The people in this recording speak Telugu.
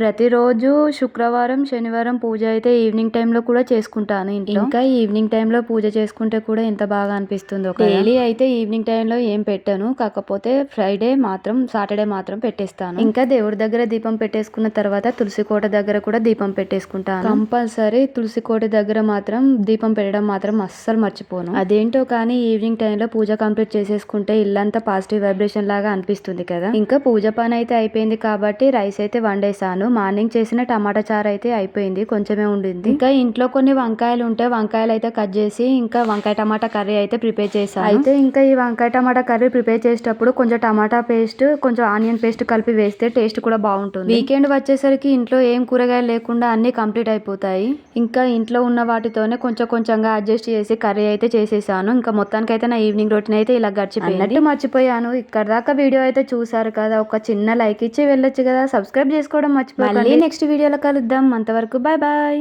ప్రతిరోజు శుక్రవారం శనివారం పూజ అయితే ఈవినింగ్ టైంలో కూడా చేసుకుంటాను ఇంట్లో. ఇంకా ఈవినింగ్ టైంలో పూజ చేసుకుంటే కూడా ఎంత బాగా అనిపిస్తుందో డైలీ అయితే ఈవినింగ్ టైంలో ఏం పెట్టాను. కాకపోతే ఫ్రైడే మాత్రం సాటర్డే మాత్రం పెట్టేస్తాను. ఇంకా దేవుడి దగ్గర దీపం పెట్టేసుకున్న తర్వాత తులసి కోట దగ్గర కూడా దీపం పెట్టేసుకుంటాను. కంపల్సరీ తులసి కోట దగ్గర మాత్రం దీపం పెట్టడం మాత్రం అస్సలు మర్చిపోను. అదేంటో కానీ ఈవినింగ్ టైంలో పూజ కంప్లీట్ చేసేసుకుంటే ఇల్లంతా పాజిటివ్ వైబ్రేషన్ లాగా అనిపిస్తుంది కదా? ఇంకా పూజ పని అయితే అయిపోయింది కాబట్టి రైస్ అయితే వండేసాను మార్నింగ్ చేసిన టమాటా చారు అయితే అయిపోయింది కొంచెమే ఉండింది. ఇంకా ఇంట్లో కొన్ని వంకాయలు ఉంటే వంకాయలు అయితే కట్ చేసి ఇంకా వంకాయ టమాటా కర్రీ అయితే ప్రిపేర్ చేశాను. అయితే ఇంకా ఈ వంకాయ టమాటా కర్రీ ప్రిపేర్ చేసేటప్పుడు కొంచెం టమాటా పేస్ట్ కొంచెం ఆనియన్ పేస్ట్ కలిపి వేస్తే టేస్ట్ కూడా బాగుంటుంది. వీకెండ్ వచ్చేసరికి ఇంట్లో ఏం కూరగాయలు లేకుండా అన్ని కంప్లీట్ అయిపోతాయి. ఇంకా ఇంట్లో ఉన్న వాటితోనే కొంచెం కొంచెంగా అడ్జస్ట్ చేసి కర్రీ అయితే చేసేసాను. ఇంకా మొత్తానికి అయితే నా ఈవినింగ్ రొటీన్ అయితే ఇలా గడిచిపోయింది. అన్నట్టు మర్చిపోయాను. ఇక్కడ దాకా వీడియో అయితే చూసారు కదా. ఒక చిన్న లైక్ ఇచ్చి వెళ్ళొచ్చు కదా. సబ్స్క్రైబ్ చేసుకోవడం మర్చిపోయి మళ్ళీ నెక్స్ట్ వీడియోలో కలుద్దాం. అంతవరకు బాయ్ బాయ్